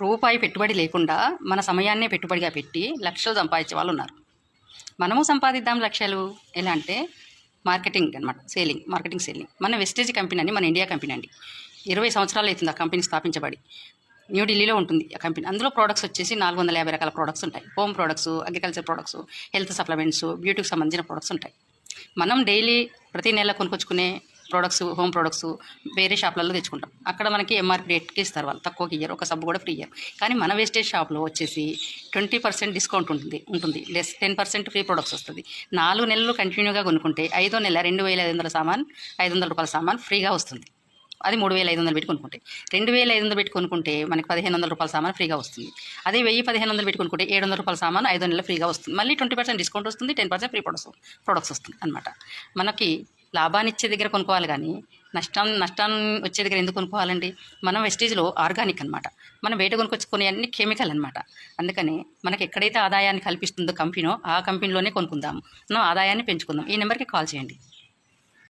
రూపాయి పెట్టుబడి లేకుండా మన సమయాన్నే పెట్టుబడిగా పెట్టి లక్షలు సంపాదించే వాళ్ళు ఉన్నారు. మనము సంపాదిద్దాం లక్ష్యాలు ఎలా అంటే మార్కెటింగ్ అనమాట సేలింగ్ మార్కెటింగ్ సేలింగ్. మన వెస్టేజ్ కంపెనీ అని మన ఇండియా కంపెనీ అండి. ఇరవై సంవత్సరాలు అవుతుంది ఆ కంపెనీ స్థాపించబడి. న్యూఢిల్లీలో ఉంటుంది ఆ కంపెనీ. అందులో ప్రోడక్ట్స్ వచ్చేసి నాలుగు వందల యాభై రకాల ప్రోడక్ట్స్ ఉంటాయి. Home products agriculture products health supplements బ్యూటీకి సంబంధించిన ప్రోడక్ట్స్ ఉంటాయి. మనం డైలీ ప్రతి నెల కొనుకొచ్చుకునే ప్రోడక్ట్స్ హోమ్ ప్రోడక్ట్స్ వేరే షాప్లలో తెచ్చుకుంటాం. అక్కడ మనకి ఎంఆర్పి రేట్కి ఇస్తారు వాళ్ళు. తక్కువకి ఇయ్యరు. ఒక సబ్బు కూడా ఫ్రీ ఇయ్యరు. కానీ మన వేస్టేజ్ షాప్లో వచ్చేసి ట్వంటీ పర్సెంట్ డిస్కౌంట్ ఉంటుంది. ఉంటుంది. Less ten percent free products వస్తుంది. నాలుగు నెలలు కంటిన్యూగా కొనుక్కుంటే ఐదో నెల రెండు వేల ఐదు వందల సామాన్ ఐదు వందల రూపాయల సామాన్ ఫ్రీగా వస్తుంది. అది మూడు వేల ఐదు వందలు పెట్టి కొనుక్కుంటే. రెండు వేల ఐదు వందలు పెట్టి కొనుక్కుంటే మనకి పదిహేను వందల రూపాయల సామాన్ ఫ్రీగా వస్తుంది. అదే వెయ్యి పదిహేను వందలు పెట్టి కొనుక్కుంటే ఏడు వందల రూపాయల సామాన్ ఐదు నెలలు ఫ్రీగా వస్తుంది. మళ్ళీ ట్వంటీ పర్సెంట్ డిస్కౌంట్ వస్తుంది. Ten percent free products products వస్తుంది అనమాట మనకి లాభాన్ని ఇచ్చే దగ్గర కొనుక్కోవాలి కానీ నష్టం నష్టాన్ని వచ్చే దగ్గర ఎందుకు కొనుక్కోవాలండి? మనం వెస్టేజ్లో ఆర్గానిక్ అనమాట మనం బయట కొనుక్కొచ్చుకునే అన్ని కెమికల్ అనమాట అందుకని మనకి ఎక్కడైతే ఆదాయాన్ని కల్పిస్తుందో కంపెనో ఆ కంపెనీలోనే కొనుక్కుందాం. మనం ఆదాయాన్ని పెంచుకుందాం. ఈ నెంబర్కి కాల్ చేయండి.